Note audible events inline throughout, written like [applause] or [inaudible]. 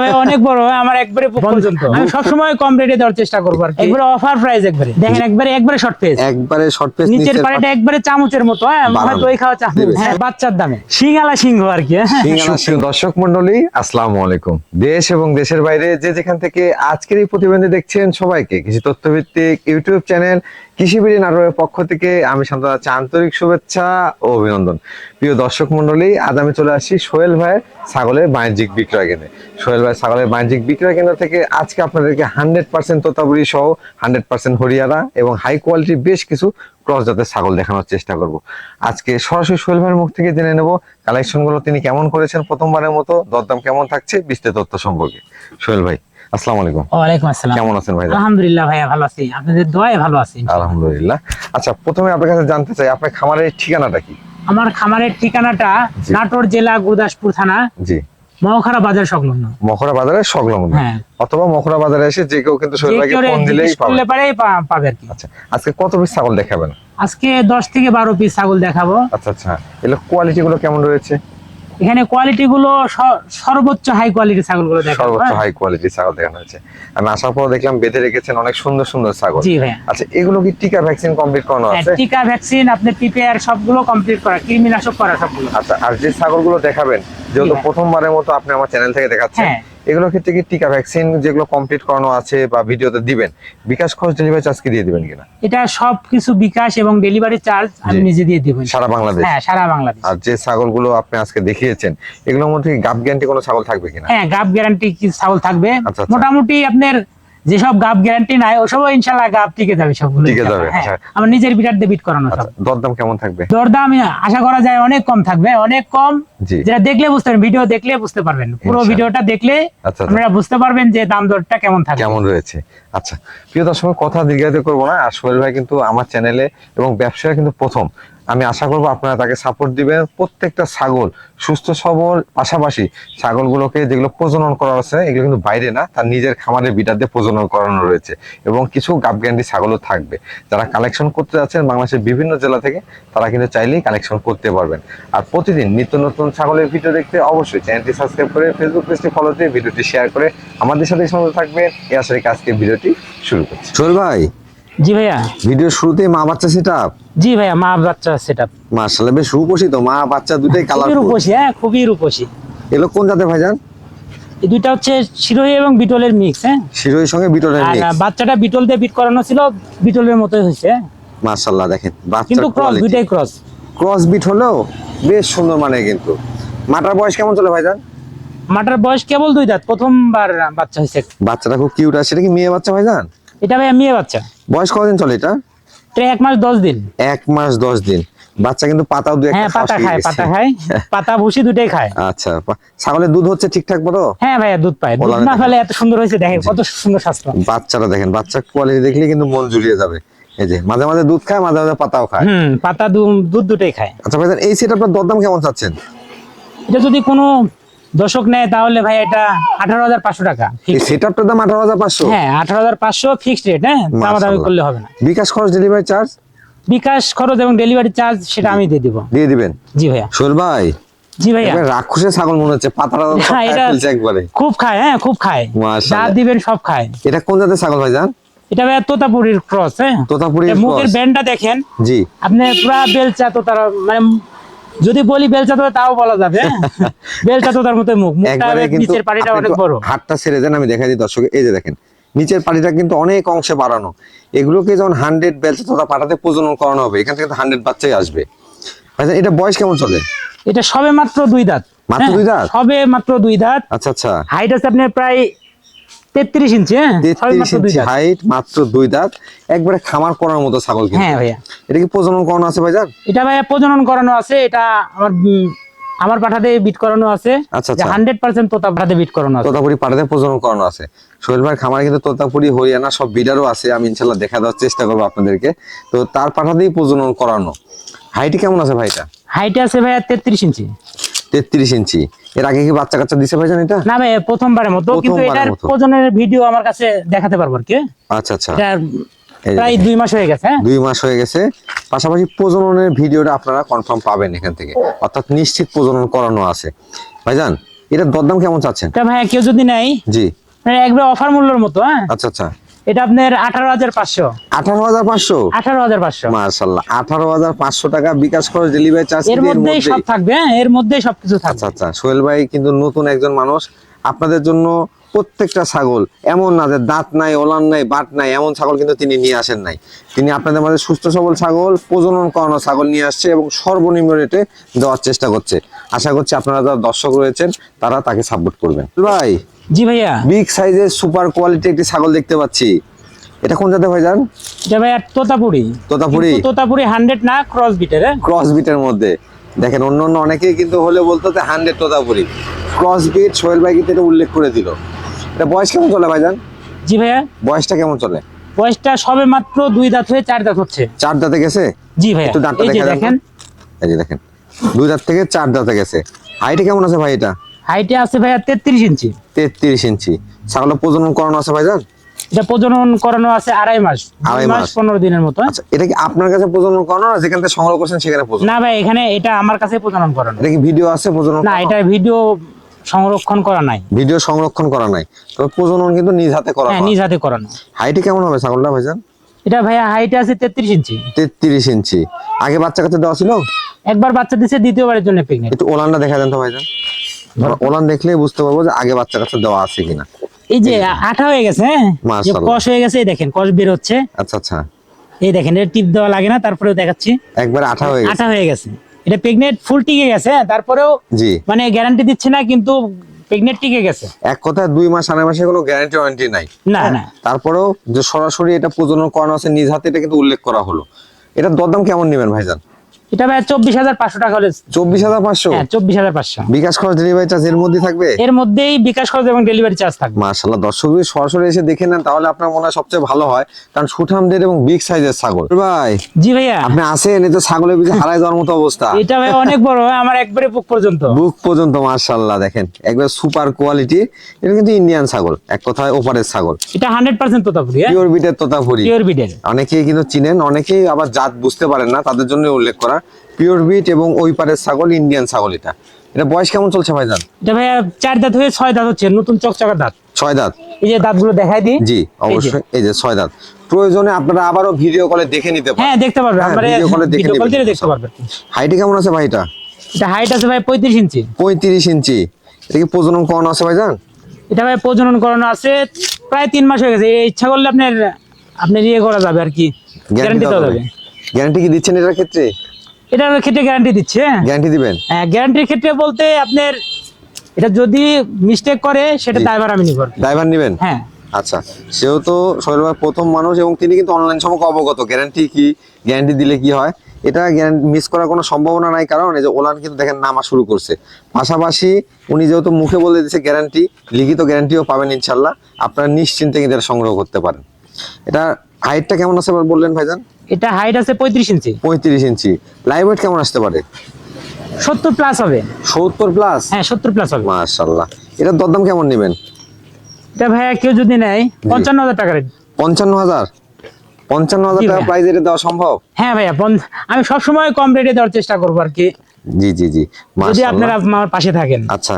ভাই অনেক বড় হয়, আমার একবারে পর্যন্ত আমি সবসময় কম রেটে দেওয়ার চেষ্টা করব আর একবারে অফার প্রাইস একবারে। দেখেন একবারে একবারে শর্ট পেজ একবারে শর্ট পেস নিচের পাড়েটা একবারে চামচের মতো হ্যাঁ। হয়তো ওই খাওয়া চামচ। হ্যাঁ বাচ্চার দামে। সিঙ্গালা সিংহ আর কি হ্যাঁ। দর্শক মন্ডলী আসসালামু আলাইকুম। দেশ এবং দেশের বাইরে যে যেখান থেকে আজকের এই প্রতিবেদন দেখছেন সবাইকে কৃষি তথ্যভিত্তিক ইউটিউব চ্যানেল কৃষিবিড়ি নাটোরের পক্ষ থেকে আমি শান্ত আছি আন্তরিক শুভেচ্ছা ও অভিনন্দন। প্রিয় দর্শক মন্ডলী আজ আমি চলে আসি সোহেল ভাইয়ের ছাগলের বাণিজ্যিক বিক্রয় কেন্দ্রে। সোহেল ভাই ছাগলের বাণিজ্যিক বিক্রয় কেন্দ্র থেকে আজকে আপনাদেরকে হান্ড্রেড পার্সেন্ট তোতাবুরি সহ হান্ড্রেড পার্সেন্ট হরিয়ানা এবং হাই কোয়ালিটির বেশ কিছু ক্রস জাতের ছাগল দেখানোর চেষ্টা করব। আজকে সরাসরি সোহেল ভাইয়ের মুখ থেকে জেনে নেব কালেকশনগুলো তিনি কেমন করেছেন প্রথমবারের মতো, দরদাম কেমন থাকছে, বিস্তারিত তথ্য সম্পর্কে। সোহেল ভাই। আসসালামু আলাইকুম। ওয়ালাইকুম আসসালাম। কেমন আছেন ভাই আলহামদুলিল্লাহ ভাইয়া ভালো আছি। আপনাদের দোয়ায় ভালো আছি আলহামদুলিল্লাহ। আচ্ছা প্রথমে আপনার কাছে জানতে চাই আপনার খামারের ঠিকানাটা কি? আমার খামারের ঠিকানাটা নাটোর জেলা গুরদাসপুর থানা জি। মহখারা বাজার সংলগ্ন। মখরা বাজারে সংলগ্ন। হ্যাঁ। অথবা মখরা বাজারে এসে যে কেউ কিন্তু ফোন দিলেই পাবে পাবে আর কি। আচ্ছা আজকে কত পিস ছাগল দেখাবেন? আজকে দশ থেকে বারো পিস ছাগল দেখাবো। আচ্ছা আচ্ছা। এগুলো কোয়ালিটি গুলো কেমন রয়েছে? এখানে কোয়ালিটি গুলো সর্বোচ্চ হাই কোয়ালিটি ছাগলগুলো সর্বোচ্চ হ্যাঁ? হাই কোয়ালিটি ছাগল দেখানো হয়েছে আমি আসার পর দেখলাম বেঁধে রেখেছেন অনেক সুন্দর সুন্দর ছাগল জি আচ্ছা এগুলো কি টিকা ভ্যাকসিন কমপ্লিট করানো হ্যাঁ, আছে টিকা ভ্যাকসিন আপনি পিপিআর সবগুলো কমপ্লিট করা কৃমিনাশক করা সবগুলো আচ্ছা আর যে ছাগলগুলো দেখাবেন যেহেতু হ্যাঁ। প্রথমবারের মতো আপনি আমার চ্যানেল থেকে দেখাচ্ছেন হ্যাঁ। এগুলোর ক্ষেত্রে কি টিকা ভ্যাকসিন যেগুলো কমপ্লিট করানো আছে বা ভিডিওতে দিবেন বিকাশ খরচ ডেলিভারি চার্জ কি দিয়ে দিবেন কিনা? এটা সবকিছু বিকাশ এবং ডেলিভারি চার্জ আমি নিজে দিয়ে দিব সারা বাংলাদেশ? হ্যাঁ সারা বাংলাদেশ। আর যে ছাগলগুলো আপনি আজকে দেখিয়েছেন এগুলোর মধ্যে গ্যাপ গাপ গ্যারান্টি কোনো ছাগল থাকবে কিনা? হ্যাঁ গাব গ্যারান্টি কি ছাগল থাকবে? আচ্ছা, আচ্ছা। মোটামুটি আপনার যেসব গাব গ্যারান্টি নাই ওসব ইনশাল্লাহ গাব টিকে যাবে সবগুলো টিকে যাবে, হ্যাঁ, আচ্ছা। আমার নিজের বিটার দিয়ে বিট করানো আচ্ছা সব দরদাম কেমন থাকবে? দরদাম আশা করা যায় অনেক কম থাকবে অনেক কম। যেটা দেখলে বুঝতে পারবেন ভিডিও দেখলে বুঝতে পারবেন। পুরো। ভিডিওটা দেখলে আচ্ছা আচ্ছা। আপনারা বুঝতে পারবেন যে দাম দরটা কেমন থাকবে। কেমন রয়েছে। আচ্ছা প্রিয় দর্শক কথা দীর্ঘায়িত করব না। আর সোহেল ভাই কিন্তু আমার চ্যানেলে এবং ব্যবসায় কিন্তু প্রথম। আমি আশা করব আপনারা তাকে সাপোর্ট দিবেন। প্রত্যেকটা ছাগল, সুস্থ, সবল, পাশাপাশি ছাগলগুলোকে যেগুলো প্রজনন করা আছে এগুলো কিন্তু বাইরে না, তার নিজের খামারের দিয়ে প্রজনন করানো রয়েছে এবং কিছু গাব গ্যান্ডি ছাগলও থাকবে। যারা কালেকশন করতে যাচ্ছেন বাংলাদেশের বিভিন্ন জেলা থেকে, তারা কিন্তু চাইলেই কালেকশন করতে পারবেন। আর প্রতিদিন নিত্য নতুন ছাগলের ভিডিও দেখতে অবশ্যই চ্যানেলটি সাবস্ক্রাইব করে ফেসবুক পেজটি ফলো দিয়ে ভিডিওটি শেয়ার করে আমাদের সাথে সময় থাকবেন। আশা রেখে আজকে ভিডিওটি শুরু করছি। ভাই জি ভাইয়া। ভিডিও শুরুতে মা বাচ্চা সেট আপ জি ভাইয়া মা বাচ্চা সেট আপ মার্শাল্লাহ বেশ রূপসী তো মা বাচ্চা দুটাই কালার রূপসী হ্যাঁ খুবই রূপসী। এগুলো কোন জাতের ভাইজান এই দুইটা হচ্ছে শিরোহী এবং বিটলের মিক্স হ্যাঁ। শিরোহির সঙ্গে বিটলের আর মিক্স বাচ্চাটা বিটল দিয়ে বিট করানো ছিল বিটলের মতোই হয়েছে মার্শাল্লাহ দেখেন বাচ্চা কিন্তু ক্রস দুইটাই ক্রস ক্রস বিট হলেও বেশ সুন্দর মানে কিন্তু। মাটার বয়স কেমন চলে ভাইজান মাটার বয়স কেবল দুই দাঁত প্রথমবার বাচ্চা হয়েছে। বাচ্চাটা খুব কিউট আছে এটা কি মেয়ে বাচ্চা ভাইজান এটা ভাইয়া মেয়ে বাচ্চা। বয়স কতদিন চলে এটা? এটা এক মাস দশ দিন। এক মাস দশ দিন। বাচ্চা কিন্তু পাতাও দু হ্যাঁ একটা পাতা খায় পাতা [laughs] খায়। পাতা ভুসি দুটাই খায়। আচ্ছা ছাগলের দুধ হচ্ছে ঠিকঠাক মতো? হ্যাঁ ভাইয়া দুধ পায়। দুধ না। ফেলে এত সুন্দর হয়েছে দেখেন কত সুন্দর স্বাস্থ্য। বাচ্চাটা দেখেন বাচ্চা কোয়ালিটি দেখলে কিন্তু মন জুড়িয়ে যাবে। এই যে মাঝে মাঝে দুধ খায় মাঝে মাঝে পাতাও খায়। হুম পাতা দুধ দুটাই খায়। আচ্ছা ভাইজান এই সেট আপনার দরদাম কেমন চাচ্ছেন? এটা যদি কোনো দর্শক নেয় তাহলে ভাই এটা আঠারো হাজার পাঁচশো টাকা। fixed। দাম আঠারো হাজার পাঁচশো? হ্যাঁ আঠারো হাজার পাঁচশো ফিক্সড রেট হ্যাঁ? দামাদামি মাশাআল্লাহ। করলে হবে না। বিকাশ খরচ ডেলিভারি চার্জ বিকাশ খরচ এবং ডেলিভারি চার্জ সেটা আমি দিয়ে দিব। দিয়ে দিবেন? জি ভাইয়া। সোহেল ভাই? জি ভাইয়া। রাক্ষসের ছাগল মনে হচ্ছে হ্যাঁ, একবারে। খুব খায় হ্যাঁ খুব খায়। যা দিবেন সব খায়। এটা কোন জাতের ছাগল ভাই জান? এটা ভাইয়া তোতাপুরির ক্রস হ্যাঁ। তোতাপুরির মুখের। ব্যান্ডটা দেখেন। জি। আপনি পুরা বেলচা তো তার মানে যদি বলি বেলচা তো তাও বলা যাবে হ্যাঁ? [laughs] বেলচা তো মতো মুখ। মুখটা নিচের পাড়িটা অনেক বড়। হাতটা ছেড়ে দেন আমি দেখাই দিই দর্শক এই যে দেখেন নিচের পাটিটা কিন্তু অনেক অংশে বাড়ানো। এগুলোকে যখন হান্ড্রেড বেলচা তোতা পাটাতে প্রজনন করানো হবে এখান থেকে হান্ড্রেড বাচ্চাই আসবে। ভাইজান এটা বয়স কেমন চলে? এটা সবে মাত্র দুই দাঁত মাত্র হ্যাঁ? দুই দাঁত? সবে মাত্র দুই দাঁত। আচ্ছা আচ্ছা। হাইট আছে আপনার প্রায় তেত্রিশ ইঞ্চি হ্যাঁ? তেত্রিশ ইঞ্চি হাইট মাত্র দুই দাঁত। একবারে খামার করার মতো ছাগল কিন্তু। হ্যাঁ ভাইয়া। এটা কি প্রজনন করানো আছে ভাইজান? এটা ভাইয়া প্রজনন করানো আছে এটা আমার আমার পাঠাতে বিট করানো আছে। আচ্ছা, আচ্ছা। হান্ড্রেড পার্সেন্ট তোতা পাঠাতে বিট করানো আছে। তোতাপুরি পাটাতে প্রজনন করানো আছে। সোহেল ভাই খামারে কিন্তু তোতাপুরি হরিয়ানা সব বিডারও আছে আমি ইনশাল্লাহ দেখা দেওয়ার চেষ্টা করব আপনাদেরকে। তো তার পাঠাতেই প্রজনন করানো। হাইট কেমন আছে ভাইটা হাইটে আছে ভাইয়া তেত্রিশ ইঞ্চি। তেত্রিশ ইঞ্চি। এর আগে কি বাচ্চা কাচ্চা দিছে ভাইজান এটা? না ভাই প্রথমবারের মতো কিন্তু এটার। প্রজনের ভিডিও আমার কাছে দেখাতে পারব আর কি। আচ্ছা আচ্ছা। প্রায় দুই মাস হয়ে গেছে হ্যাঁ। দুই মাস হয়ে গেছে। পাশাপাশি প্রজননের ভিডিওটা আপনারা কনফার্ম পাবেন এখান থেকে। অর্থাৎ নিশ্চিত প্রজনন করানো আছে। ভাইজান এটার দরদাম কেমন চাচ্ছেন? ভাইয়া কেউ যদি নেয় জি। মানে একবার অফার মূল্যের মতো হ্যাঁ। আচ্ছা আচ্ছা। এটা আপনার আঠারো হাজার পাঁচশো। আঠারো হাজার পাঁচশো? আঠারো হাজার পাঁচশো। মার্শাল্লাহ আঠারো হাজার পাঁচশো টাকা বিকাশ খরচ ডেলিভারি চার্জ এর মধ্যেই সব থাকবে হ্যাঁ এর মধ্যেই সবকিছু থাকবে। আচ্ছা আচ্ছা সোহেল ভাই কিন্তু নতুন একজন মানুষ। আপনাদের জন্য প্রত্যেকটা ছাগল এমন না যে দাঁত নাই ওলান নাই বাট নাই এমন ছাগল কিন্তু তিনি নিয়ে আসেন নাই। তিনি আপনাদের মাঝে সুস্থ সবল ছাগল প্রজনন করানো ছাগল নিয়ে আসছে এবং সর্বনিম্ন রেটে দেওয়ার চেষ্টা করছে। আশা করছি আপনারা যারা দর্শক রয়েছেন তারা তাকে সাপোর্ট করবেন। ভাই জি ভাইয়া। বিগ সাইজের সুপার কোয়ালিটি একটি ছাগল দেখতে পাচ্ছি। এটা কোন জাতে ভাই যান এটা ভাইয়া তোতাপুরি। তোতাপুরি? তোতাপুরি হান্ড্রেড না ক্রস বিটের ক্রস বিটের মধ্যে। দেখেন অন্য অন্য অনেকেই কিন্তু হলে বলতো যে হান্ড্রেড তোতাপুরি। ক্রস বিট সোহেল ভাই কিন্তু এটা উল্লেখ করে দিল। এটা বয়স কেমন চলে ভাইজান জি ভাইয়া। বয়সটা কেমন চলে? বয়সটা সবে মাত্র দুই দাঁত হয়ে চার দাঁত হচ্ছে। চার দাঁতে গেছে? জি ভাইয়া। একটু দাঁতটা দেখেন। এই যে দেখেন। দুই দাঁত থেকে চার দাঁতে গেছে। হাইটে কেমন আছে ভাই এটা? হাইটে আছে ভাইয়া তেত্রিশ ইঞ্চি তেত্রিশ ইঞ্চি ছাগলের প্রজনন করানো আছে ভাইজান? এটা প্রজনন করানো আছে আড়াই মাস। আড়াই মাস। পনেরো দিনের মতো? আচ্ছা এটা কি আপনার কাছে প্রজনন করানো না যেখান থেকে সংগ্রহ করছেন সেখানে প্রজনন? না ভাই এখানে এটা আমার কাছে প্রজনন করানো। এটা কি ভিডিও আছে প্রজনন না এটা ভিডিও সংরক্ষণ করা নাই। ভিডিও সংরক্ষণ করা নাই। তবে প্রজনন কিন্তু নিজ হাতে করা হ্যাঁ নিজ হাতে করানো। হাইটে কেমন হবে ছাগলটা ভাইজান? এটা ভাইয়া হাইটে আছে তেত্রিশ ইঞ্চি তেত্রিশ ইঞ্চি আগে বাচ্চা কাছে দেওয়া ছিল? একবার বাচ্চা দিছে দ্বিতীয়বারের জন্য প্রেগনেন্ট একটু ওলানটা দেখা দেন তো ভাইজান। আমরা ওলান দেখলেই বুঝতে পারব যে আগে বাচ্চা কাছে দেওয়া আছে কিনা। এই যে আঠা হয়ে গেছে হ্যাঁ। কষ হয়ে গেছে এই দেখেন কষ বের হচ্ছে। আচ্ছা আচ্ছা। এই দেখেন এটা টিপ দেওয়া লাগে না তারপরেও দেখাচ্ছি। একবার আঠা হয়ে গেছে। আঠা হয়ে গেছে। এটা প্রেগনেন্ট ফুল টিকে গেছে হ্যাঁ, তারপরেও জি। মানে গ্যারান্টি দিচ্ছে না কিন্তু প্রেগনেন্ট টিকে গেছে। এক কথায় দুই মাস আড়াই মাসে কোনো গ্যারান্টি ওয়ারেন্টি নাই। না না। তারপরেও যে সরাসরি এটা প্রজনন করানো আছে নিজ হাতে এটা কিন্তু উল্লেখ করা হলো। এটা দরদাম কেমন নেবেন ভাইজান? এটা ভাই চব্বিশ হাজার পাঁচশো টাকা হলে চব্বিশ হাজার পাঁচশো? হ্যাঁ চব্বিশ হাজার পাঁচশো। বিকাশ খরচ ডেলিভারি চার্জ এর মধ্যে থাকবে? এর মধ্যেই বিকাশ খরচ এবং ডেলিভারি চার্জ থাকবে। দর্শক সরাসরি এসে দেখে নেন তাহলে আপনার মনে হয় সবচেয়ে ভালো হয় কারণ সুঠামদের এবং বিগ সাইজের ছাগল। ভাই জি ভাইয়া। আপনি আসেন ছাগলের [laughs] হারাই যাওয়ার মতো অবস্থা। এটা ভাই অনেক বড় হ্যাঁ, আমার একবারে বুক পর্যন্ত। বুক পর্যন্ত দেখেন একবার সুপার কোয়ালিটি এটা কিন্তু ইন্ডিয়ান ছাগল এক কথায় ওপারের ছাগল। এটা হান্ড্রেড পার্সেন্ট তোতাপুরি হ্যাঁ? পিওর বিটের তোতাপুরি। পিওর অনেকেই কিন্তু চিনেন অনেকেই আবার জাত বুঝতে পারেন না তাদের জন্য উল্লেখ করা। পিওর বিট এবং ওই পারের ছাগল ইন্ডিয়ান ছাগল এটা। এটা বয়স কেমন চলছে ভাইজান? এটা ভাইয়া চার দাঁত হয়ে ছয় দাঁত হচ্ছে নতুন চকচকা দাঁত। ছয় দাঁত? এই যে দাঁতগুলো দেখাই দিই। জি অবশ্যই এই যে ছয় দাঁত। প্রয়োজনে আপনারা আবারও ভিডিও কলে দেখে নিতে পারেন। হ্যাঁ দেখতে পারবেন। হ্যাঁ, দেখে ভিডিও কল দিয়ে দেখতে পারবেন। হাইটে কেমন আছে ভাইটা এটা? এটা হাইট আছে ভাই পঁয়ত্রিশ ইঞ্চি। পঁয়ত্রিশ ইঞ্চি। এটা কি প্রজনন করানো আছে ভাইজান? এটা ভাই প্রজনন করানো আছে প্রায় তিন মাস হয়ে গেছে। এই ইচ্ছা করলে আপনার আপনার ইয়ে করা যাবে আর কি। গ্যারান্টি দেওয়া যাবে। গ্যারান্টি কি দিচ্ছেন এটার ক্ষেত্রে? এটার ক্ষেত্রে গ্যারান্টি দিচ্ছে গ্যারান্টি দিবেন? হ্যাঁ গ্যারান্টির ক্ষেত্রে বলতে আপনার এটা যদি মিস্টেক করে সেটা। ড্রাইভার আমি নিব ড্রাইভার নেবেন? হ্যাঁ। আচ্ছা সেও তো সোহেল প্রথম মানুষ এবং তিনি কিন্তু অনলাইন সম্পর্কে অবগত। গ্যারান্টি কি? গ্যারান্টি দিলে কি হয়? এটা মিস করার কোনো সম্ভাবনা নাই কারণ এই যে ওলান কিন্তু দেখেন নামা শুরু করছে। পাশাপাশি উনি যেহেতু মুখে বলে দিচ্ছে গ্যারান্টি লিখিত গ্যারান্টিও পাবেন ইনশাল্লাহ আপনারা নিশ্চিন্তে কিন্তু এটা সংগ্রহ করতে পারেন। এটা হাইটটা কেমন আছে বললেন ভাইজান? এটা হাইট আছে পঁয়ত্রিশ ইঞ্চি। পঁয়ত্রিশ ইঞ্চি। লাইভ ওয়েট কেমন আসতে পারে? সত্তর প্লাস হবে। সত্তর প্লাস হ্যাঁ সত্তর প্লাস হবে। মাশাল্লাহ এটার দরদাম কেমন নেবেন? এটা ভাইয়া কেউ যদি নেয় পঞ্চান্ন হাজার টাকা। পঞ্চান্ন হাজার? পঞ্চান্ন হাজার টাকা প্রাইস এটা দেওয়া সম্ভব? হ্যাঁ ভাইয়া আমি সবসময় কম রেটে দেওয়ার চেষ্টা করব আর কি। জি জি জি। যদি আপনারা আমার পাশে থাকেন। আচ্ছা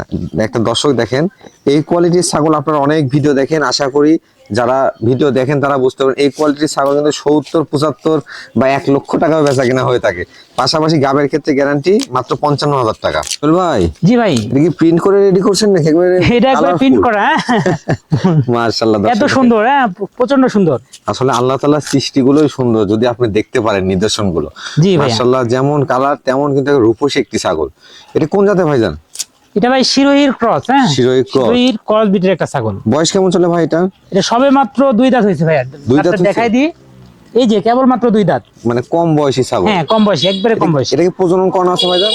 একটা দর্শক দেখেন এই কোয়ালিটির ছাগল আপনারা অনেক ভিডিও দেখেন আশা করি যারা ভিডিও দেখেন তারা বুঝতে পারেন এই কোয়ালিটির ছাগল কিন্তু সত্তর পঁচাত্তর বা এক লক্ষ টাকা বেচা কিনা হয়ে থাকে। পাশাপাশি গাবের ক্ষেত্রে গ্যারান্টি মাত্র পঞ্চান্ন হাজার টাকা ভাই জি ভাই। এটা কি প্রিন্ট করে রেডি করছেন নাকি একবারে [laughs] এটা একবার প্রিন্ট করা হ্যাঁ? [laughs] এত সুন্দর হ্যাঁ প্রচণ্ড সুন্দর। আসলে আল্লাহ তালার সৃষ্টিগুলোই সুন্দর যদি আপনি দেখতে পারেন নিদর্শনগুলো। জি ভাইয়া। মার্শাল্লাহ যেমন কালার তেমন কিন্তু রূপসী একটি ছাগল। এটা কোন জাতে ভাইজান? এটা ভাই শিরোহির ক্রস হ্যাঁ? শিরোহী cross। শিরোহির ক্রস বিটের একটা ছাগল। বয়স কেমন চলে ভাই এটা? এটা সবে মাত্র দুই দাঁত হয়েছে ভাইয়া দুই দাঁত দেখাই দিই। এই যে কেবল মাত্র দুই দাঁত। মানে কম বয়সী ছাগল? হ্যাঁ কম বয়সী একবারে কম বয়সী। এটা প্রজনন করানো আছে ভাইজান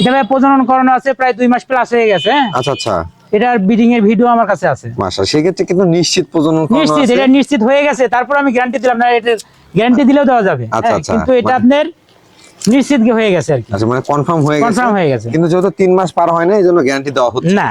এটা? ভাই প্রজনন করানো আছে প্রায় দুই মাস প্লাস হয়ে গেছে হ্যাঁ? আচ্ছা আচ্ছা। এটার ব্রিডিং এর ভিডিও আমার কাছে আছে। মাশা সেক্ষেত্রে কিন্তু নিশ্চিত প্রজনন করানো নিশ্চিত এটা নিশ্চিত হয়ে গেছে তারপর আমি গ্যারান্টি দিলাম না এটার গ্যারান্টি দিলেও দেওয়া যাবে আচ্ছা, হ্যাঁ, আচ্ছা। কিন্তু এটা মানে- আপনার নিশ্চিত হয়ে গেছে আর কি। আচ্ছা মানে কনফার্ম হয়ে গেছে। কনফার্ম হয়ে গেছে। কিন্তু যেহেতু তিন মাস পার হয় না এজন্য গ্যারান্টি দেওয়া হচ্ছে। না।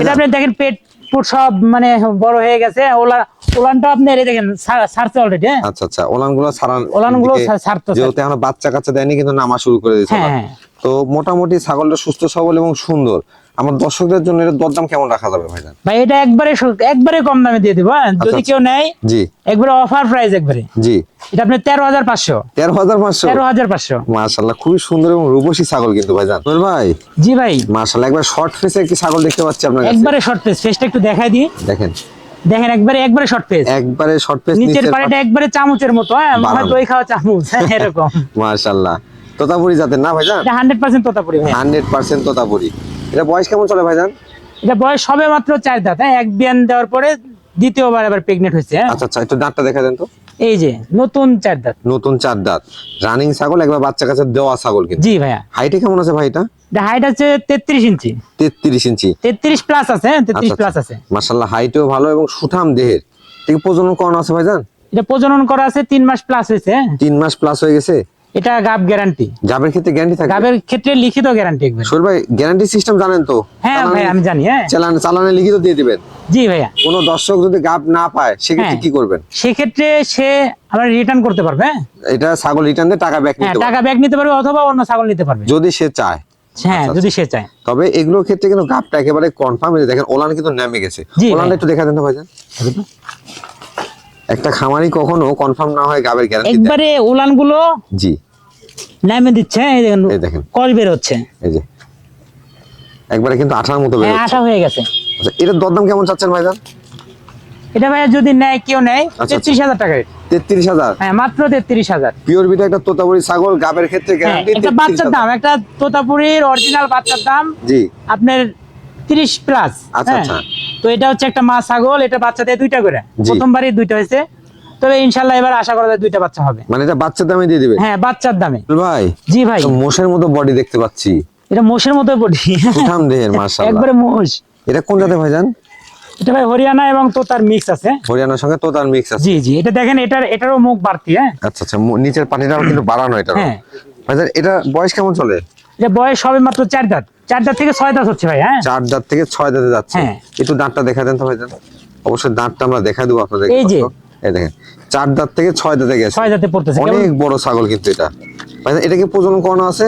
এটা আপনি দেখেন পেট পুট সব মানে বড় হয়ে গেছে। ওলা ওলানটা আপনি এই দেখেন সারছে ছাড়ছে অলরেডি হ্যাঁ? আচ্ছা আচ্ছা ওলানগুলো ছাড়ান ওলানগুলো সারতো যেহেতু এখন বাচ্চা কাচ্চা দেয়নি কিন্তু নামা শুরু করে দিয়েছে হ্যাঁ, হ্যাঁ। তো মোটামুটি ছাগলটা সুস্থ সবল এবং সুন্দর। আমার দর্শকদের জন্য এর দরদাম কেমন রাখা যাবে ভাইজান? ভাই এটা একবারে একবারে কম দামে দিয়ে দিবো হ্যাঁ? যদি আচ্ছা। কেউ নেয় জি। একবারে অফার প্রাইস একবারে। জি। এটা আপনার তেরো হাজার পাঁচশো। তেরো হাজার পাঁচশো? তেরো হাজার পাঁচশো। মাশাল্লাহ খুবই সুন্দর এবং রূপসী ছাগল কিন্তু ভাইজান। সোহেল ভাই? জি ভাই। মাশাল্লাহ একবার শর্ট ফেসে একটি ছাগল দেখতে পাচ্ছি আপনার কাছে। একবারে শর্ট পেজ ফেসটা একটু দেখাই দিই। দেখেন। দেখেন একবারে একবারে শর্ট পেজ একবারে শর্ট ফেস নিচের পাড়েটা একবারে চামচের মতো হ্যাঁ? মনে। দই খাওয়া চামচ হ্যাঁ, এরকম। মাশাল্লাহ তোতাপুরি জাতের না ভাইজান? এটা হান্ড্রেড পার্সেন্ট তোতাপুরি ভাই হান্ড্রেড পার্সেন্ট তোতাপুরি। এটা বয়স কেমন চলে ভাইজান? এটা বয়স সবে মাত্র চার দাঁত হ্যাঁ? এক বিয়ান দেওয়ার পরে দ্বিতীয়বার এবার প্রেগনেন্ট হয়েছে হ্যাঁ? আচ্ছা আচ্ছা একটু দাঁতটা দেখা দেন তো। এই যে নতুন চার দাঁত। নতুন চার দাঁত। রানিং ছাগল একবার বাচ্চা কাছে দেওয়া ছাগল কিন্তু। জি ভাইয়া। হাইটে কেমন আছে ভাই এটা? হাইট আছে তেত্রিশ ইঞ্চি। তেত্রিশ ইঞ্চি। তেত্রিশ প্লাস আছে হ্যাঁ? তেত্রিশ আচ্ছা, প্লাস আছে। মাসাল্লাহ হাইটেও ভালো এবং সুঠাম দেহের। ঠিক প্রজনন করানো আছে ভাইজান? এটা প্রজনন করা আছে তিন মাস প্লাস হয়েছে হ্যাঁ? তিন মাস প্লাস হয়ে গেছে? এটা গাব গ্যারান্টি গাবের ক্ষেত্রে গ্যারান্টি থাকে গাবের ক্ষেত্রে লিখিত গ্যারান্টি একবার। সোহেল ভাই গ্যারান্টি সিস্টেম জানেন তো? হ্যাঁ ভাই আমি জানি হ্যাঁ। চালান চালানে লিখিত দিয়ে দিবেন। জি ভাইয়া। কোন দর্শক যদি গাব না পায় সেক্ষেত্রে হ্যাঁ। কি করবেন? সেক্ষেত্রে সে আবার রিটার্ন করতে পারবে হ্যাঁ? এটা ছাগল রিটার্ন দিয়ে টাকা ব্যাক নিতে টাকা পারবে। ব্যাগ নিতে পারবে অথবা অন্য ছাগল নিতে পারবে। যদি সে চায়। হ্যাঁ আচ্ছা, যদি সে চায়। তবে এগুলোর ক্ষেত্রে কিন্তু গাবটা একেবারে কনফার্ম দেখেন ওলান কিন্তু নেমে গেছে। ওলানটা একটু দেখা দেন তো ভাইজান। একটা খামারি কখনো কনফার্ম না হয় গাবের গ্যারান্টি একবারে উলানগুলো জি। নামে দিচ্ছে এই দেখেন এই দেখেন। কল বের হচ্ছে। এই যে। একবারে কিন্তু আঠার মতো বের হ্যাঁ হচ্ছে। আশা হয়ে গেছে। আচ্ছা এটার দরদাম কেমন চাচ্ছেন ভাইজান? এটা ভাইয়া যদি নেয় কেউ নেয় আচ্ছা। তেত্রিশ হাজার টাকা। তেত্রিশ হাজার? হ্যাঁ মাত্র তেত্রিশ হাজার। পিওর বিটা একটা তোতাপুরি ছাগল গাবের ক্ষেত্রে গ্যারান্টি একটা বাচ্চার দাম একটা তোতাপুরির অরিজিনাল বাচ্চার দাম জি। আপনার তিরিশ প্লাস আচ্ছা, আচ্ছা। তো এটা হচ্ছে একটা মা ছাগল এটা বাচ্চা দিয়ে দুইটা করে। প্রথমবারই দুইটা হয়েছে। তবে ইনশাল্লাহ এবার আশা করা যায় দুইটা বাচ্চা হবে। মানে এটা বাচ্চার দামে দিয়ে দিবে? হ্যাঁ বাচ্চার দামে। ভাই জি ভাই। মোষের মতো বডি দেখতে পাচ্ছি। এটা মোষের মতো বডি সুঠাম দেহের মার্শাল্লাহ একবারে মোষ। এটা কোন জাতে ভাইজান? এটা ভাই হরিয়ানা এবং তোতার মিক্স আছে। হরিয়ানার সঙ্গে তোতার মিক্স আছে। জি জি। এটা দেখেন এটার এটারও মুখ বাড়তি হ্যাঁ? আচ্ছা আচ্ছা নিচের পানিটাও কিন্তু বাড়ানো এটা হ্যাঁ। ভাইজান এটা বয়স কেমন চলে? এটা বয়স সবে মাত্র চার দাঁত। চার দাঁত থেকে ছয় দাঁত হচ্ছে ভাই হ্যাঁ? চার দাঁত থেকে ছয় দাঁতে যাচ্ছে। হ্যাঁ। একটু দাঁতটা দেখা দেন তো ভাইজান অবশ্যই দাঁতটা আমরা দেখা দেবো আপনাদের এই যে। এই দেখেন চার দাঁত থেকে ছয় দাঁতে গেছে। ছয় দাঁতে পড়তেছে। অনেক বড় ছাগল কিন্তু এটা। ভাই এটা কি প্রজনন করানো আছে?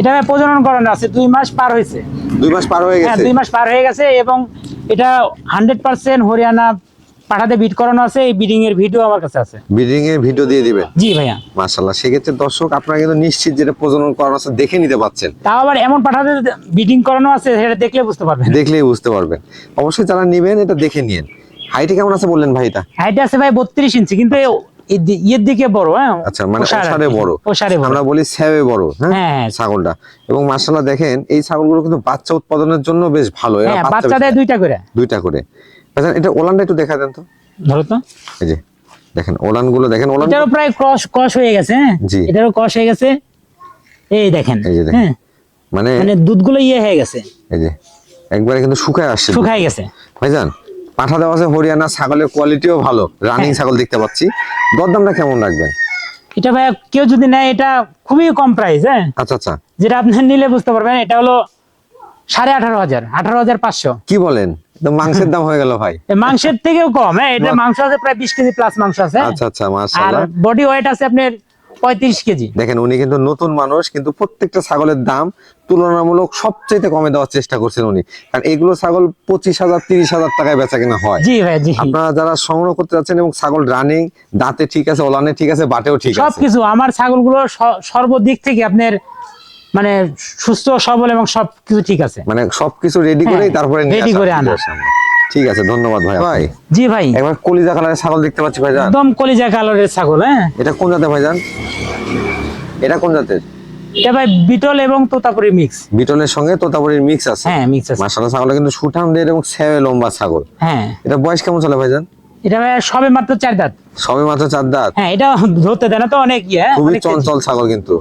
এটা ভাই প্রজনন করানো আছে দুই মাস পার হয়েছে। দুই মাস পার হয়ে হ্যাঁ গেছে? দুই মাস পার হয়ে গেছে এবং এটা হান্ড্রেড পার্সেন্ট হরিয়ানা পাঠাতে বিট করানো আছে এই বিডিং এর ভিডিও আমার কাছে আছে। ব্রিডিং এর ভিডিও দিয়ে দিবেন জি ভাইয়া। সেক্ষেত্রে দর্শক আপনারা কিন্তু নিশ্চিত যেটা প্রজনন করানো আছে দেখে নিতে পাচ্ছেন। তাও আবার এমন পাঠাতে বিডিং করানো আছে সেটা দেখলে বুঝতে পারবেন। দেখলেই বুঝতে পারবেন। অবশ্যই যারা নিবেন এটা দেখে নিন হাইটে কেমন আছে বললেন ভাই এটা হাইট আছে ভাই বত্রিশ ইঞ্চি কিন্তু ইয়ের দিকে বড় হ্যাঁ? আচ্ছা মানে ওষার বড়। ওষারে বড়। আমরা বলি স্যাবে বড় হ্যাঁ? হ্যাঁ, হ্যাঁ। ছাগলটা। এবং মার্শাল্লাহ দেখেন এই ছাগলগুলো কিন্তু বাচ্চা উৎপাদনের জন্য বেশ ভালো। হ্যাঁ বাচ্চা দেয় দুইটা করে। দুইটা করে। আচ্ছা এটা ওলানটা একটু দেখা দেন তো। ধরো তো। এই যে দেখেন ওলানগুলো দেখেন ওলান এটারও প্রায় ক্রস ক্রস হয়ে গেছে হ্যাঁ। এটারও ক্রস হয়ে গেছে। এই দেখেন এই যে দেখেন। হ্যাঁ? মানে মানে দুধগুলো ইয়ে হয়ে গেছে। এই যে একবারে কিন্তু শুকায় আসছে শুকায় গেছে। ভাইজান পাঠা দেওয়া আছে হরিয়ানা ছাগলের কোয়ালিটিও ভালো। রানিং হ্যাঁ। ছাগল দেখতে পাচ্ছি। দরদামটা কেমন রাখবেন? এটা ভাই কেউ যদি নেয় এটা খুবই কম প্রাইস হ্যাঁ? আচ্ছা আচ্ছা। যেটা আপনি নিলে বুঝতে পারবেন এটা হলো সাড়ে আঠারো হাজার আঠারো হাজার পাঁচশো। কি বলেন? মাংসের দাম হয়ে গেল ভাই। মাংসের থেকেও কম হ্যাঁ এটা মাংস আছে প্রায় বিশ কেজি প্লাস মাংস আছে। আচ্ছা আচ্ছা আর বডি ওয়েট আছে আপনার পঁয়ত্রিশ কেজি। দেখেন উনি কিন্তু নতুন মানুষ কিন্তু প্রত্যেকটা ছাগলের দাম তুলনামূলক সবচেয়ে কমে দেওয়ার চেষ্টা করছেন উনি। কারণ এগুলো ছাগল পঁচিশ হাজার তিরিশ হাজার টাকায় বেচা কেনা হয়। জি ভাই জি। আপনারা যারা সংগ্রহ করতে যাচ্ছেন এবং ছাগল রানিং দাঁতে ঠিক আছে ওলানে ঠিক আছে বাটেও ঠিক আছে। সবকিছু আমার ছাগলগুলো সর্বদিক থেকে আপনার মানে সুস্থ সবল এবং সবকিছু ঠিক আছে। মানে সবকিছু রেডি করেই হ্যাঁ, তারপরে নিয়ে ready আসা করে আনা। ঠিক আছে ধন্যবাদ ভাই। ভাই। জি ভাই। একবার কলিজা কালারের ছাগল দেখতে পাচ্ছি ভাইজান। একদম কলিজা কালারের ছাগল হ্যাঁ। এটা কোন জাতের ভাইজান? এটা কোন জাতের? এটা ভাই বিটল এবং তোতাপুরি মিক্স বিটলের সঙ্গে তোতাপুরির মিক্স আছে। হ্যাঁ মিক্স আছে। মাসালা ছাগল কিন্তু সুঠাম দের এবং সেবে লম্বা ছাগল। হ্যাঁ। এটা বয়স কেমন চলে ভাইজান? এটা সবে মাত্র চার দাঁত। সবে মাত্র চার দাঁত? হ্যাঁ এটা ধরতে দেয় না তো অনেক ইয়ে খুবই চঞ্চল ছাগল কিন্তু।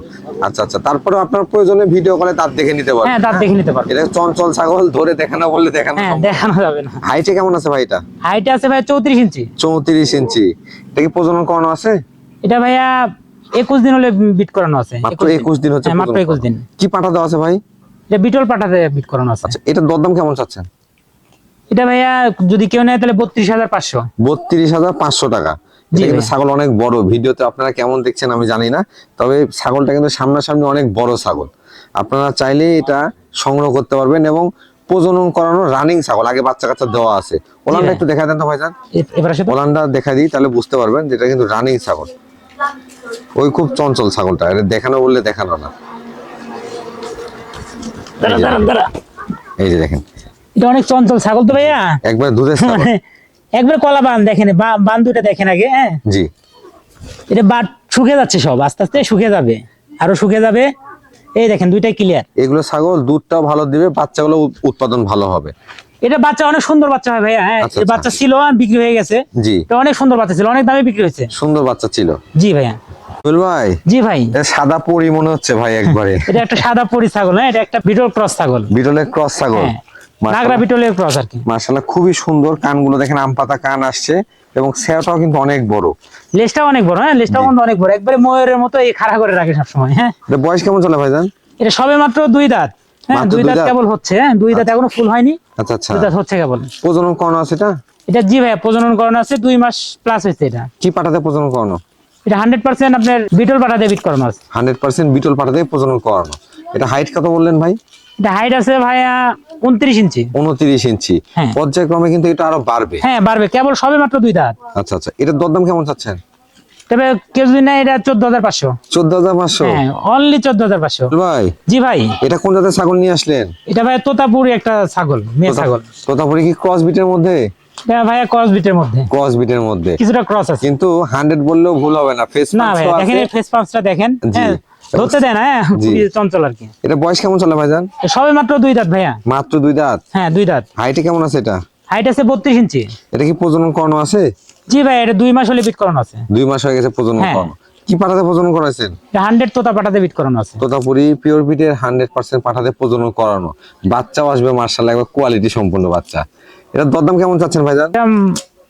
আচ্ছা আচ্ছা তারপরে আপনার প্রয়োজনে ভিডিও কলে তার দেখে নিতে পারবেন। হ্যাঁ দাঁত দেখে নিতে পারবে এটা চঞ্চল ছাগল ধরে দেখানো বললে দেখানো হ্যাঁ দেখানো যাবে না। হাইটে কেমন আছে ভাই এটা? হাইট আছে ভাই চৌত্রিশ ইঞ্চি। চৌত্রিশ ইঞ্চি। এটা কি প্রজনন করানো আছে? এটা ভাইয়া একুশ দিন হলে বিট করানো আছে মাত্র একুশ দিন। হচ্ছে হ্যাঁ, মাত্র প্রজনন একুশ দিন। কি পাঠা দেওয়া আছে ভাই? এটা বিটল পাঠাতে বিট করানো আছে। আচ্ছা দরদাম কেমন চাচ্ছেন? এটা ভাইয়া যদি কেউ নেয় তাহলে বত্রিশ হাজার পাঁচশো। বত্রিশ হাজার পাঁচশো টাকা। কিন্তু ছাগল অনেক বড়। ভিডিওতে আপনারা কেমন দেখছেন আমি জানি না তবে ছাগলটা কিন্তু সামনাসামনি অনেক বড় ছাগল। আপনারা চাইলে এটা সংগ্রহ করতে পারবেন এবং প্রজনন করানো রানিং ছাগল। আগে বাচ্চা কাচ্চা দেওয়া আছে। ওলানটা। একটু দেখা দেন তো ভাইজান। ওলানটা দেখা দিই তাহলে বুঝতে পারবেন যেটা কিন্তু রানিং ছাগল। ওই খুব চঞ্চল ছাগলটা। এটা দেখানো বললে দেখানো না। এই যে দেখেন। এটা অনেক চঞ্চল ছাগল তো ভাইয়া। একবার দুধের [laughs] একবার কলা বান দেখেন বান দুটা দেখেন আগে হ্যাঁ? জি। এটা বাট শুকে যাচ্ছে সব আস্তে আস্তে শুকে যাবে আরও শুকে যাবে। এই দেখেন দুইটাই ক্লিয়ার এগুলো ছাগল দুধটাও ভালো দিবে বাচ্চাগুলো উৎপাদন ভালো হবে। এটা বাচ্চা অনেক সুন্দর বাচ্চা হয় ভাইয়া হ্যাঁ? আচ্ছা, আচ্ছা। বাচ্চা ছিল বিক্রি হয়ে গেছে। জি। এটা অনেক সুন্দর বাচ্চা ছিল অনেক দামে বিক্রি হয়েছে। সুন্দর বাচ্চা ছিল। জি ভাইয়া। ভাই জি ভাই। সাদা পরি মনে হচ্ছে ভাই একবারে। [laughs] এটা একটা সাদা পরি ছাগল হ্যাঁ? এটা একটা বিটল ক্রস ছাগল। বিটলের ক্রস ছাগল। হ্যাঁ। নাগরা বিটলের ক্রস আর কি। মার্শাল্লাহ খুবই সুন্দর। কানগুলো দেখেন আম পাতা কান আসছে এবং সেটাও কিন্তু অনেক বড়। লেজটাও অনেক বড় হ্যাঁ? লেজটাও কিন্তু অনেক বড়। একবারে ময়ূরের মতো এই খাড়া করে রাখে সবসময় হ্যাঁ? এটা বয়স কেমন চলে ভাইজান? এটা সবে মাত্র দুই দাঁত হ্যাঁ? দুই দাঁত? কেবল হচ্ছে হ্যাঁ? দুই দাঁত এখনও ফুল হয়নি। আচ্ছা আচ্ছা। দুই দাঁত হচ্ছে কেবল। প্রজনন করানো আছে এটা? এটা জি ভাইয়া প্রজনন করানো আছে দুই মাস প্লাস হয়েছে এটা। কি পাঠাতে প্রজনন করানো এটা হান্ড্রেড পার্সেন্ট আপনার বিটল পাটা ডেবিট করানো আছে। হান্ড্রেড পার্সেন্ট বিটল পাঠাতে প্রজনন করানো এটা হাইট কত বললেন ভাই? হাইট আছে ভাইয়া উনত্রিশ ইঞ্চি। উনত্রিশ ইঞ্চি। হ্যাঁ। পর্যায়ক্রমে কিন্তু এটা আরও বাড়বে। হ্যাঁ বাড়বে। কেবল সবে মাত্র দুই দাঁত। আচ্ছা আচ্ছা। এটার দরদাম কেমন চাচ্ছেন? তবে কেউ যদি না এটা চোদ্দ হাজার পাঁচশো। চোদ্দ হাজার পাঁচশো? হ্যাঁ অনলি চোদ্দ হাজার পাঁচশো। ভাই জি ভাই। এটা কোন জাতের ছাগল নিয়ে আসলেন? এটা ভাই তোতাপুরি একটা ছাগল মেয়ে ছাগল। তোতাপুরি কি ক্রস বিটের মধ্যে? ভাইয়া ক্রস বিটের মধ্যে। ক্রস বিটের মধ্যে। কিছুটা ক্রস আছে। কিন্তু হান্ড্রেড বললেও ভুল হবে না। ফেস না ভাই দেখেন ফেস দেখেন। ধরতে দেন হ্যাঁ? খুবই চঞ্চল আর কি। এটা বয়স কেমন চলে ভাইজান? সবে মাত্র দুই দাঁত ভাইয়া। মাত্র দুই দাঁত? হ্যাঁ দুই দাঁত। হাইটে কেমন আছে এটা? হাইট আছে বত্রিশ ইঞ্চি। এটা কি প্রজনন করানো আছে? জি ভাই এটা দুই মাস হলে বিট করানো আছে। দুই মাস হয়ে গেছে প্রজনন হ্যাঁ। করানো কি পাঠাতে প্রজনন করাইছেন? এটা হান্ড্রেড তোতা পাটাতে বিট করানো আছে। তোতাপুরি পিওর বিটের হান্ড্রেড পার্সেন্ট পাঠাতে প্রজনন করানো। বাচ্চাও আসবে মার্শাল্লাহ একবার কোয়ালিটি সম্পূর্ণ বাচ্চা। এটা দরদাম কেমন চাচ্ছেন ভাইজান?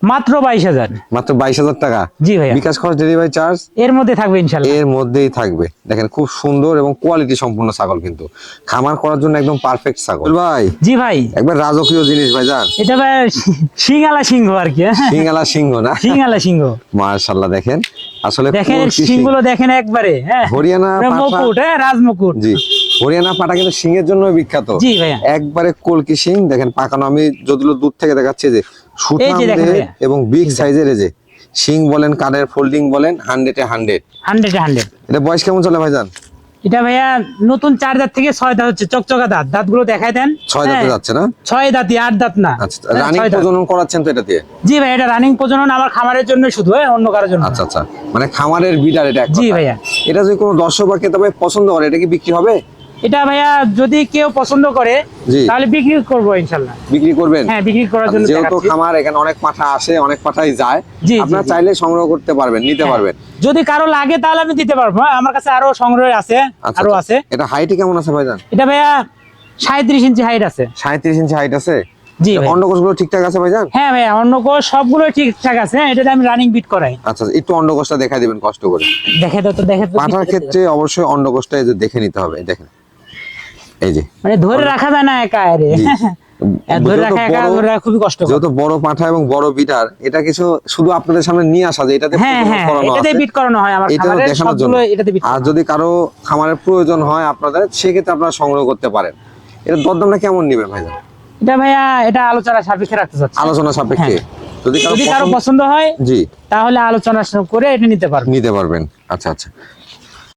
মাত্র বাইশ হাজার। মাত্র বাইশ হাজার টাকা? জি ভাইয়া। বিকাশ খরচ ডেলিভারি চার্জ এর মধ্যে থাকবে ইনশাল্লাহ এর মধ্যেই থাকবে। দেখেন খুব সুন্দর এবং কোয়ালিটি সম্পূর্ণ ছাগল কিন্তু। খামার করার জন্য একদম পারফেক্ট ছাগল। ভাই। জি ভাই। একবার রাজকীয় জিনিস ভাইজান এটা ভাই সিংহালা সিংহ আর কি হ্যাঁ। সিঙ্গালা সিংহ না? সিংহালা সিংহ। মার্শাল্লাহ দেখেন। আসলে দেখেন। সিংগুলো দেখেন একবারে হ্যাঁ। হরিয়ানা মুকুট হ্যাঁ রাজমুকুট। জি। হরিয়ানা পাটা কিন্তু সিংহের জন্য বিখ্যাত। জি একবারে কলকি সিং। দেখেন পাকানো আমি যদিও দূর থেকে দেখাচ্ছি যে এবং বিগ সাইজের এই যে সিং বলেন কানের ফোল্ডিং বলেন হান্ড্রেডে হান্ড্রেড হান্ড্রেড হান্ড্রেড এটা বয়স কেমন চলে ভাইজান? এটা ভাইয়া নতুন চার দাঁত থেকে ছয় দাঁত হচ্ছে চকচকা দাঁত। দাঁতগুলো দেখাই দেন। ছয় দাঁতে হ্যাঁ, যাচ্ছে না? ছয় দাঁতই আট দাঁত না। আচ্ছা হ্যাঁ, রানিং প্রজনন করাচ্ছেন তো এটা দিয়ে? জি ভাই এটা রানিং প্রজনন আমার খামারের জন্য শুধু হ্যাঁ অন্য কারোর জন্য আচ্ছা আচ্ছা। মানে খামারের বিডার এটা জি ভাইয়া। এটা যদি কোনো দর্শক বা ক্রেতা ভাই পছন্দ করে এটা কি বিক্রি হবে? এটা ভাইয়া যদি কেউ পছন্দ করে তাহলে বিক্রি করব ইনশাল্লাহ। বিক্রি করবেন? হ্যাঁ বিক্রি করার জন্য যেহেতু খামার এখানে অনেক পাঠা আসে অনেক পাঠাই যায়। আপনারা চাইলে সংগ্রহ করতে পারবেন নিতে হ্যাঁ। পারবেন। যদি কারও লাগে তাহলে আমি দিতে পারব। হ্যাঁ, আমার কাছে আরও সংগ্রহ আছে আচ্ছা, আরও আচ্ছা। আছে। এটা হাইটে কেমন আছে ভাইজান? এটা ভাইয়া সাঁত্রিশ ইঞ্চি হাইট আছে। সাঁত্রিশ ইঞ্চি হাইট আছে? জি ভাই অন্ডকোষগুলো ঠিকঠাক আছে ভাইজান? হ্যাঁ ভাইয়া অন্য কোষ সবগুলো ঠিকঠাক আছে। হ্যাঁ, এটাতে আমি রানিং বিট করাই। আচ্ছা একটু অন্ডকোষটা দেখাই দিবেন কষ্ট করে। দেখে তো তো দেখে পাঠার ক্ষেত্রে অবশ্যই অন্ডকোষটা এই যে দেখে নিতে হবে দেখেন। এই যে। মানে ধরে রাখা যায় না একা আরে। জি। আর [laughs] ধরে রাখা একা ধরে রাখা খুবই কষ্ট যেহেতু বড় পাঠা এবং বড় বিটার এটা কিছু শুধু আপনাদের সামনে নিয়ে আসা যায় এটাতে হ্যাঁ হ্যাঁ করানো এটাতে বিট করানো হয় আমার এটা দেখানোর জন্য। সবগুলো এটাতে বিট আর যদি কারও খামারের প্রয়োজন হয় আপনাদের সেক্ষেত্রে আপনারা সংগ্রহ করতে পারেন। এটা দরদামটা কেমন নেবেন ভাইজান? এটা ভাইয়া এটা আলোচনা সাপেক্ষে রাখতে চাচ্ছি। আলোচনা সাপেক্ষে। যদি কারও হ্যাঁ। পছন্দ- হয় জি। তাহলে আলোচনা করে এটা নিতে পারবে নিতে পারবেন। আচ্ছা আচ্ছা।